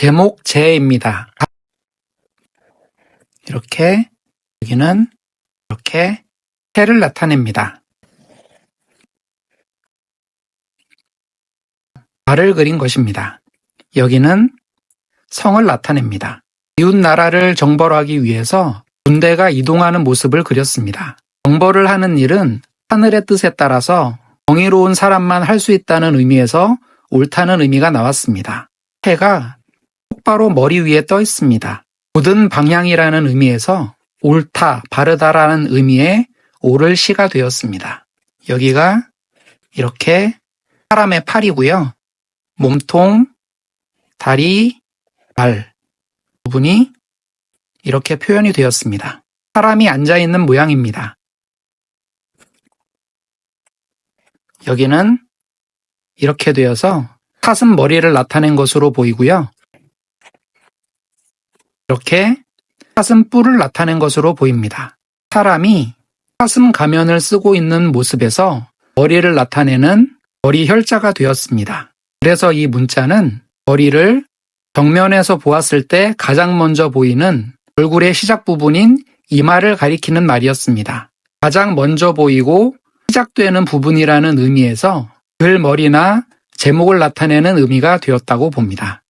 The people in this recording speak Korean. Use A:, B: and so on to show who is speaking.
A: 제목 제입니다. 이렇게 여기는 이렇게 해를 나타냅니다. 달을 그린 것입니다. 여기는 성을 나타냅니다. 이웃 나라를 정벌하기 위해서 군대가 이동하는 모습을 그렸습니다. 정벌을 하는 일은 하늘의 뜻에 따라서 정의로운 사람만 할 수 있다는 의미에서 옳다는 의미가 나왔습니다. 해가 똑바로 머리 위에 떠 있습니다. 굳은 방향이라는 의미에서 옳다, 바르다라는 의미의 옳을 시가 되었습니다. 여기가 이렇게 사람의 팔이고요. 몸통, 다리, 발 부분이 이렇게 표현이 되었습니다. 사람이 앉아 있는 모양입니다. 여기는 이렇게 되어서 사슴 머리를 나타낸 것으로 보이고요. 이렇게 사슴 뿔을 나타낸 것으로 보입니다. 사람이 사슴 가면을 쓰고 있는 모습에서 머리를 나타내는 머리 혈자가 되었습니다. 그래서 이 문자는 머리를 정면에서 보았을 때 가장 먼저 보이는 얼굴의 시작 부분인 이마를 가리키는 말이었습니다. 가장 먼저 보이고 시작되는 부분이라는 의미에서 글머리나 제목을 나타내는 의미가 되었다고 봅니다.